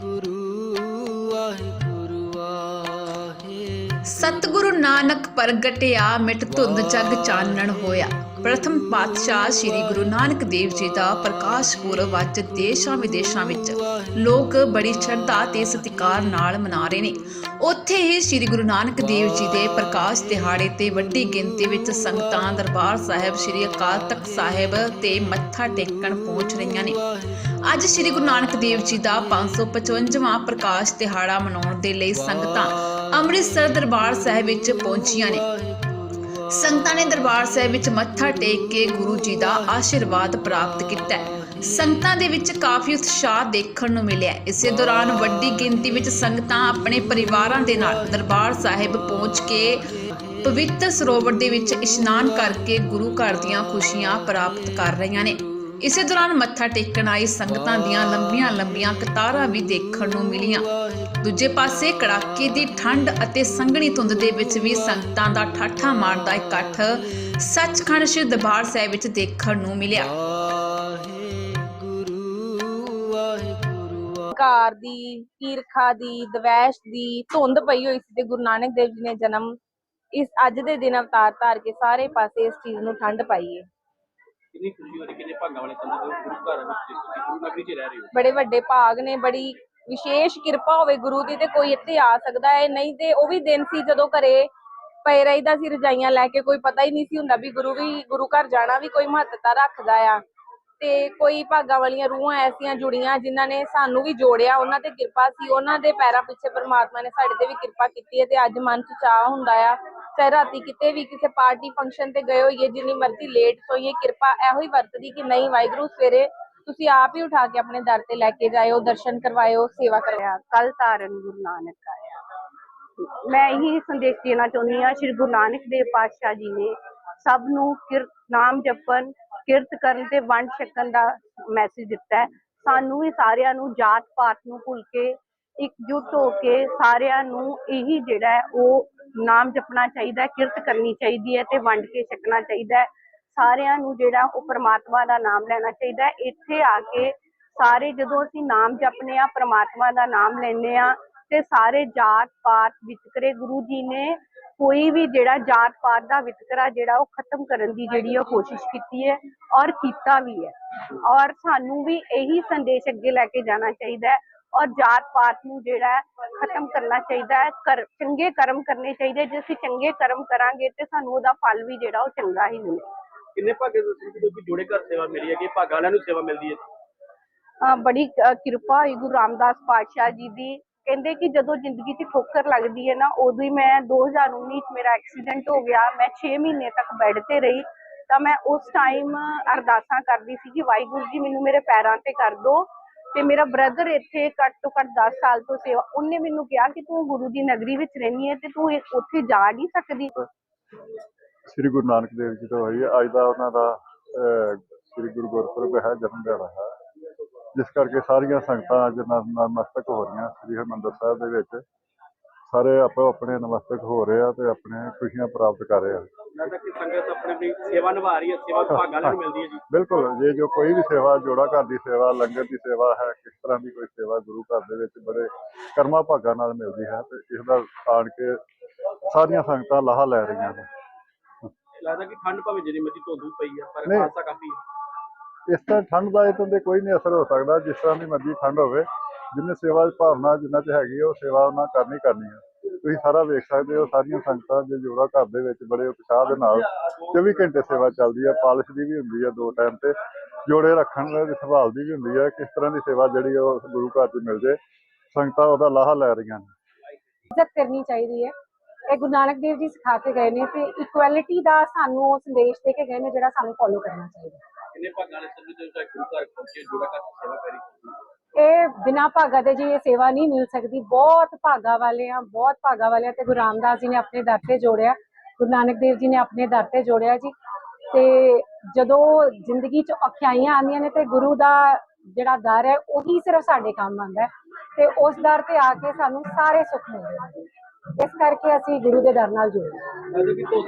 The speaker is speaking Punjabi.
ਗੁਰੂ ਸਤਿਗੁਰੂ ਨਾਨਕ ਪ੍ਰਗਟਿਆ ਮਿਟ ਧੁੰਦ ਜਗ ਚਾਨਣ ਹੋਇਆ। ਪ੍ਰਥਮ ਪਾਤਸ਼ਾਹ ਸ੍ਰੀ ਗੁਰੂ ਨਾਨਕ ਦੇਵ ਜੀ ਦਾ ਪ੍ਰਕਾਸ਼ ਪੁਰਬ ਅੱਜ ਦੇਸ਼ਾਂ ਵਿਦੇਸ਼ਾਂ ਵਿੱਚ। ਲੋਕ ਬੜੀ ਸ਼ਰਧਾ ਤੇ ਸਤਿਕਾਰ ਨਾਲ ਮਨਾ ਰਹੇ ਨੇ। ਉੱਥੇ ਹੀ ਸ੍ਰੀ ਗੁਰੂ ਨਾਨਕ ਦੇਵ ਜੀ ਦੇ ਪ੍ਰਕਾਸ਼ ਦਿਹਾੜੇ ਤੇ ਵੱਡੀ ਗਿਣਤੀ ਵਿੱਚ ਸੰਗਤਾਂ ਦਰਬਾਰ ਸਾਹਿਬ, ਸ੍ਰੀ ਅਕਾਲ ਤਖਤ ਸਾਹਿਬ ਤੇ ਮੱਥਾ ਟੇਕਣ ਪਹੁੰਚ ਰਹੀਆਂ ਨੇ। ਅੱਜ ਸ੍ਰੀ ਗੁਰੂ ਨਾਨਕ ਦੇਵ ਜੀ ਦਾ 555ਵਾਂ ਪ੍ਰਕਾਸ਼ ਦਿਹਾੜਾ ਮਨਾਉਣ ਦੇ ਲਈ ਸੰਗਤਾਂ ਅੰਮ੍ਰਿਤਸਰ ਦਰਬਾਰ ਸਾਹਿਬ ਵਿੱਚ ਪਹੁੰਚੀਆਂ ਨੇ। ਸੰਗਤਾਂ ਨੇ ਦਰਬਾਰ ਸਾਹਿਬ ਵਿੱਚ ਮੱਥਾ ਟੇਕ ਕੇ ਗੁਰੂ ਜੀ ਦਾ ਆਸ਼ੀਰਵਾਦ ਪ੍ਰਾਪਤ ਕੀਤਾ ਸੰਗਤਾਂ ਦੇ ਵਿੱਚ ਕਾਫੀ ਉਤਸ਼ਾਹ ਦੇਖਣ ਨੂੰ ਮਿਲਿਆ ਇਸੇ ਦੌਰਾਨ ਵੱਡੀ ਗਿਣਤੀ ਵਿੱਚ ਸੰਗਤਾਂ ਆਪਣੇ ਪਰਿਵਾਰਾਂ ਦੇ ਨਾਲ ਦਰਬਾਰ ਸਾਹਿਬ ਪਹੁੰਚ ਕੇ ਪਵਿੱਤਰ ਸਰੋਵਰ ਦੇ ਵਿੱਚ ਇਸ਼ਨਾਨ ਕਰਕੇ ਗੁਰੂ ਘਰ ਦੀਆਂ ਖੁਸ਼ੀਆਂ ਪ੍ਰਾਪਤ ਕਰ ਰਹੀਆਂ ਨੇ। ਇਸੇ ਦੌਰਾਨ ਮੱਥਾ ਟੇਕਣ ਆਈ ਸੰਗਤਾਂ ਦੀਆਂ ਲੰਬੀਆਂ ਲੰਬੀਆਂ ਕਤਾਰਾਂ ਵੀ ਦੇਖਣ ਨੂੰ ਮਿਲੀਆਂ। ਦੂਜੇ ਪਾਸੇ ਕੜਾਕੇ ਦੀ ਠੰਡ ਅਤੇ ਸੰਘਣੀ ਧੁੰਦ ਦੇ ਵਿੱਚ ਵੀ ਸੰਗਤਾਂ ਦਾ ਠਾਠਾ ਮਾਰਦਾ ਇਕੱਠ ਸੱਚਖੰਡ ਸ਼੍ਰੀ ਦਰਬਾਰ ਸਾਹਿਬ ਵਿੱਚ ਦੇਖਣ ਨੂੰ ਮਿਲਿਆ। ਕਾਰ ਦੀ ਈਰਖਾ ਦੀ, ਦਵੈਸ਼ ਦੀ ਧੁੰਦ ਪਈ ਹੋਈ ਸੀ ਤੇ ਗੁਰੂ ਨਾਨਕ ਦੇਵ ਜੀ ਨੇ ਜਨਮ ਇਸ ਅੱਜ ਦੇ ਦਿਨ ਅਵਤਾਰ ਧਾਰ ਕੇ ਸਾਰੇ ਪਾਸੇ ਇਸ ਚੀਜ਼ ਨੂੰ ਠੰਡ ਪਾਈ ਹੈ ਕਿੰਨੀ ਖੁਸ਼ੀ ਹੋ ਰਹੀ ਕਿੰਨੇ ਭਾਗਾਂ ਵਾਲੇ ਸੰਗਤ ਹੋ ਗੁਰੂ ਘਰ ਵਿੱਚ ਤੁਸੀਂ ਗੁਰੂ ਨਗਰੀ 'ਚ ਰਹਿ ਰਹੇ ਹੋ? ਬੜੇ ਵੱਡੇ ਭਾਗ ਨੇ, ਬੜੀ ਵਿਸ਼ੇਸ਼ ਕਿਰਪਾ ਹੋਵੇ ਗੁਰੂ ਦੀ ਤੇ ਕੋਈ ਇੱਥੇ ਆ ਸਕਦਾ ਹੈ। ਨਹੀਂ ਤੇ ਉਹ ਵੀ ਦਿਨ ਸੀ ਜਦੋਂ ਘਰੇ ਪਏ ਰਹੀਦਾ ਸੀ, ਰਜਾਈਆਂ ਲੈ ਕੇ, ਕੋਈ ਪਤਾ ਹੀ ਨਹੀਂ ਸੀ ਹੁੰਦਾ ਵੀ ਗੁਰੂ ਵੀ, ਗੁਰੂ ਘਰ ਜਾਣਾ ਵੀ ਕੋਈ ਮਹੱਤਤਾ ਰੱਖਦਾ ਆ। ਤੇ ਕੋਈ ਭਾਗਾਂ ਵਾਲੀਆਂ ਰੂਹਾਂ ਐਸੀਆਂ ਜੁੜੀਆਂ ਜਿਨ੍ਹਾਂ ਨੇ ਸਾਨੂੰ ਵੀ ਜੋੜਿਆ, ਉਹਨਾਂ ਤੇ ਕਿਰਪਾ ਸੀ। ਉਹਨਾਂ ਦੇ ਪੈਰਾਂ ਪਿੱਛੇ ਪਰਮਾਤਮਾ ਨੇ ਸਾਡੇ ਤੇ ਵੀ ਕਿਰਪਾ ਕੀਤੀ ਹੈ ਤੇ ਅੱਜ ਮਨ ਚ ਚਾਹ ਹੁੰਦਾ ਆ ਚਾਹੇ ਰਾਤੀ ਕਿਤੇ ਵੀ ਕਿਸੇ ਪਾਰਟੀ ਫੰਕਸ਼ਨ ਤੇ ਗਏ ਹੋਈਏ, ਜਿੰਨੀ ਮਰਜ਼ੀ ਲੇਟ ਸੋਈਏ, ਕਿਰਪਾ ਇਹੋ ਹੀ ਵਰਤਦੀ ਕਿ ਨਹੀਂ ਵਾਹਿਗੁਰੂ, ਸਵੇਰੇ ਤੁਸੀਂ ਆਪ ਹੀ ਉਠਾ ਕੇ ਆਪਣੇ ਦਰ ਤੇ ਲੈ ਕੇ ਜਾਇਓ, ਦਰਸ਼ਨ ਕਰਵਾਇਓ, ਸੇਵਾ ਕਰਵਾਇਓ ਕੱਲ ਧਾਰਨ ਗੁਰੂ ਨਾਨਕ ਆਇਆ। ਮੈਂ ਇਹੀ ਸੰਦੇਸ਼ ਦੇਣਾ ਚਾਹੁੰਦੀ ਹਾਂ, ਸ਼੍ਰੀ ਗੁਰੂ ਨਾਨਕ ਦੇਵ ਪਾਤਸ਼ਾਹ ਜੀ ਨੇ ਸਭ ਨੂੰ ਕਿਰਤ ਨਾਮ ਜਪਣ, ਕਿਰਤ ਕਰਨ ਤੇ ਵੰਡ ਛਕਣ ਦਾ ਮੈਸੇਜ ਦਿੱਤਾ ਹੈ। ਸਾਨੂੰ ਵੀ ਸਾਰਿਆਂ ਨੂੰ ਜਾਤ ਪਾਤ ਨੂੰ ਭੁੱਲ ਕੇ, ਇਕਜੁੱਟ ਹੋ ਕੇ ਸਾਰਿਆਂ ਨੂੰ ਇਹੀ ਜਿਹੜਾ ਉਹ ਨਾਮ ਜਪਣਾ ਚਾਹੀਦਾ ਹੈ, ਕਿਰਤ ਕਰਨੀ ਚਾਹੀਦੀ ਹੈ ਤੇ ਵੰਡ ਕੇ ਛਕਣਾ ਚਾਹੀਦਾ ਹੈ। ਸਾਰਿਆਂ ਨੂੰ ਜਿਹੜਾ ਉਹ ਪ੍ਰਮਾਤਮਾ ਦਾ ਨਾਮ ਲੈਣਾ ਚਾਹੀਦਾ ਹੈ। ਇੱਥੇ ਆ ਕੇ ਸਾਰੇ ਜਦੋਂ ਅਸੀਂ ਨਾਮ ਜਪਨੇ ਆ, ਪ੍ਰਮਾਤਮਾ ਦਾ ਨਾਮ ਲੈਨੇ ਆ ਤੇ ਸਾਰੇ ਜਾਤ ਪਾਤ ਵਿਤਕਰੇ, ਗੁਰੂ ਜੀ ਨੇ ਕੋਈ ਵੀ ਜਿਹੜਾ ਜਾਤ ਪਾਤ ਦਾ ਵਿਤਕਰਾ ਜਿਹੜਾ ਉਹ ਖਤਮ ਕਰਨ ਦੀ ਜਿਹੜੀ ਉਹ ਕੋਸ਼ਿਸ਼ ਕੀਤੀ ਹੈ ਔਰ ਕੀਤਾ ਵੀ ਹੈ। ਔਰ ਸਾਨੂੰ ਵੀ ਇਹੀ ਸੰਦੇਸ਼ ਅੱਗੇ ਲੈ ਕੇ ਜਾਣਾ ਚਾਹੀਦਾ ਹੈ ਔਰ ਜਾਤ ਪਾਤ ਨੂੰ ਜਿਹੜਾ ਖਤਮ ਕਰਨਾ ਚਾਹੀਦਾ ਹੈ ਚੰਗੇ ਕਰਮ ਕਰਨੇ ਚਾਹੀਦੇ ਜੇ ਅਸੀਂ ਚੰਗੇ ਕਰਮ ਕਰਾਂਗੇ ਤੇ ਸਾਨੂੰ ਉਹਦਾ ਫਲ ਵੀ ਜਿਹੜਾ ਉਹ ਚੰਗਾ ਹੀ ਮਿਲੇ। ਕਿੰਨੇ ਭਾਗੇ ਦੇ ਸੰਗਤ ਜੋ ਕਿ ਜੋੜੇ ਘਰ ਸੇਵਾ ਮਿਲੀ ਹੈ ਕਿ ਭਾਗਾਂ ਵਾਲਿਆਂ ਨੂੰ ਸੇਵਾ ਮਿਲਦੀ ਹੈ? ਬੜੀ ਕਿਰਪਾ ਹੋਈ ਗੁਰੂ ਰਾਮਦਾਸ ਪਾਤਸ਼ਾਹ ਜੀ ਦੀ। ਕਹਿੰਦੇ ਕਿ ਜਦੋਂ ਜ਼ਿੰਦਗੀ 'ਚ ਠੋਕਰ ਲੱਗਦੀ ਹੈ ਨਾ ਉਦੋਂ ਹੀ ਮੈਂ 2019 'ਚ ਮੇਰਾ ਐਕਸੀਡੈਂਟ ਹੋ ਗਿਆ। ਮੈਂ 6 ਮਹੀਨੇ ਤੱਕ ਬੈੱਡ ਤੇ ਰਹੀ। ਤਾਂ ਮੈਂ ਉਸ ਟਾਈਮ ਅਰਦਾਸਾਂ ਕਰਦੀ ਸੀ ਕਿ ਵਾਹਿਗੁਰੂ ਜੀ ਮੈਨੂੰ ਮੇਰੇ ਪੈਰਾਂ ਤੇ ਕਰ ਦੋ ਤੇ ਮੇਰਾ ਬ੍ਰਦਰ ਇੱਥੇ ਘੱਟ ਤੋਂ ਘੱਟ 10 ਸਾਲ ਤੋਂ ਸੇਵਾ, ਉਹਨੇ ਮੈਨੂੰ ਕਿਹਾ ਕਿ ਤੂੰ ਗੁਰੂ ਦੀ ਨਗਰੀ ਵਿੱਚ ਰਹਿੰਦੀ ਹੈ ਤੇ ਤੂੰ ਉੱਥੇ ਜਾ ਨਹੀਂ ਸਕਦੀ। ਸ੍ਰੀ ਗੁਰੂ ਨਾਨਕ ਦੇਵ ਜੀ ਦਾ ਹੋਈ ਅੱਜ ਦਾ ਉਹਨਾਂ ਦਾ ਸ੍ਰੀ ਗੁਰੂ ਗੁਰਪੁਰਬ ਹੈ, ਜਨਮ ਦਿਹਾੜਾ ਹੈ। ਜਿਸ ਕਰਕੇ ਸਾਰੀਆਂ ਸੰਗਤਾਂ ਅੱਜ ਨਤਮਸਤਕ ਹੋ ਰਹੀਆਂ ਸ੍ਰੀ ਹਰਿਮੰਦਰ ਸਾਹਿਬ ਦੇ ਵਿੱਚ। ਸਾਰੇ ਆਪੋ ਆਪਣੇ ਨਮਸਤਕ ਹੋ ਰਹੇ ਆ ਤੇ ਆਪਣੇ ਖੁਸ਼ੀਆਂ ਪ੍ਰਾਪਤ ਕਰ ਰਹੇ ਆ। ਲੱਗਦਾ ਕਿ ਸੰਗਤ ਆਪਣੀ ਆਪਣੀ ਸੇਵਾ ਨਿਭਾ ਰਹੀ ਹੈ ਸੇਵਾ ਭਾਗਾਂ ਵਾਲਿਆਂ ਨੂੰ ਮਿਲਦੀ ਹੈ ਜੀ। ਬਿਲਕੁਲ ਜੇ ਜੋ ਕੋਈ ਵੀ ਸੇਵਾ ਜੋੜਾ ਘਰ ਦੀ ਸੇਵਾ ਲੰਗਰ ਦੀ ਸੇਵਾ ਹੈ ਕਿਸ ਤਰ੍ਹਾਂ ਦੀ ਕੋਈ ਸੇਵਾ ਗੁਰੂ ਘਰ ਦੇ ਵਿੱਚ ਬੜੇ ਕਰਮਾਂ ਭਾਗਾਂ ਨਾਲ ਮਿਲਦੀ ਹੈ ਤੇ ਇਸ ਦਾ ਆਣ ਕੇ ਸਾਰੀਆਂ ਸੰਗਤਾਂ ਲਾਹਾ ਲੈ ਰਹੀਆਂ ਨੇ। ਲੱਗਦਾ ਕਿ ਠੰਡ ਭਾਵੇਂ ਜਿੰਨੀ ਮਰਜ਼ੀ ਧੁੰਦ ਪਈ ਹੈ ਪਰ। ਖਾਸਾ ਕਾਫੀ ਹੈ। ਇਸ ਤਰ੍ਹਾਂ ਠੰਡ ਦਾ ਇਹ ਤੇ ਕੋਈ ਨਹੀਂ ਅਸਰ ਹੋ ਸਕਦਾ ਜਿਸ ਤਰ੍ਹਾਂ ਦੀ ਮਰਜ਼ੀ ਠੰਡ ਹੋਵੇ। ਜਿੰਨੇ ਸੇਵਾ ਦੀ ਭਾਵਨਾ ਜਿੰਨਾ ਚ ਹੈਗੀ ਹੈ, ਉਹ ਸੇਵਾ ਉਹਨਾਂ ਕਰਨੀ ਕਰਨੀ ਹੈ ਤੁਸੀਂ ਸਾਰਾ ਵੇਖ ਸਕਦੇ ਹੋ ਸਾਰੀਆਂ ਸੰਗਤਾਂ ਜੇ ਜੋੜਾ ਘਰ ਦੇ ਵਿੱਚ ਬੜੇ ਉਤਸ਼ਾਹ ਦੇ ਨਾਲ 24 ਘੰਟੇ ਸੇਵਾ ਚੱਲਦੀ ਹੈ ਪਾਲਿਸ਼ ਦੀ ਵੀ ਹੁੰਦੀ ਹੈ ਦੋ ਟਾਈਮ ਤੇ ਜੋੜੇ ਰੱਖਣ ਦੀ ਸੰਭਾਲ ਦੀ ਵੀ ਹੁੰਦੀ ਹੈ ਕਿਸ ਤਰ੍ਹਾਂ ਦੀ ਸੇਵਾ ਜਿਹੜੀ ਉਹ ਗੁਰੂ ਘਰ 'ਚ ਮਿਲ ਜੇ ਸੰਗਤਾਂ ਉਹਦਾ ਲਾਹਾ ਲੈ ਰਹੀਆਂ ਨੇ। ਇੱਜ਼ਤ ਕਰਨੀ ਚਾਹੀਦੀ ਹੈ। ਇਹ ਗੁਰੂ ਨਾਨਕ ਦੇਵ ਜੀ ਸਿਖਾ ਕੇ ਗਏ ਨੇ ਤੇ ਇਕੁਐਲਿਟੀ ਦਾ ਸਾਨੂੰ ਉਹ ਸੰਦੇਸ਼ ਦੇ ਕੇ ਗਏ ਨੇ ਜਿਹੜਾ ਸਾਨੂੰ ਫੋਲੋ ਕਰਨਾ ਚਾਹੀਦਾ। ਕਿੰਨੇ ਭਾਗਾਂ ਵਾਲੇ ਸੰਗਤ ਜੋ ਕਿ ਗੁਰੂ ਘਰ ਪਹੁੰਚੇ ਜੋੜਾ ਘਰ ਦੀ ਸੇਵਾ ਕਰੀ? ਇਹ ਬਿਨਾ ਭਾਗਾ ਦੇ ਜੀ ਇਹ ਸੇਵਾ ਨਹੀਂ ਮਿਲ ਸਕਦੀ। ਬਹੁਤ ਭਾਗਾ ਵਾਲੇ ਆ ਬਹੁਤ ਭਾਗਾ ਵਾਲੇ ਆ ਤੇ ਗੁਰੂ ਰਾਮਦਾਸ ਜੀ ਨੇ ਆਪਣੇ ਦਰ ਤੇ ਜੋੜਿਆ। ਗੁਰੂ ਨਾਨਕ ਦੇਵ ਜੀ ਨੇ ਆਪਣੇ ਦਰ ਤੇ ਜੋੜਿਆ ਜੀ। ਤੇ ਜਦੋਂ ਜ਼ਿੰਦਗੀ 'ਚ ਔਖਿਆਈਆਂ ਆਉਂਦੀਆਂ ਨੇ ਤੇ ਗੁਰੂ ਦਾ ਜਿਹੜਾ ਦਰ ਹੈ, ਉਹੀ ਸਿਰਫ ਸਾਡੇ ਕੰਮ ਆਉਂਦਾ ਤੇ ਉਸ ਦਰ ਤੇ ਆ ਕੇ ਸਾਨੂੰ ਸਾਰੇ ਸੁੱਖ ਮਿਲਦੇ ਇਸ ਕਰਕੇ ਅਸੀਂ ਗੁਰੂ ਦੇ ਦਰ ਨਾਲ ਜੁੜੇ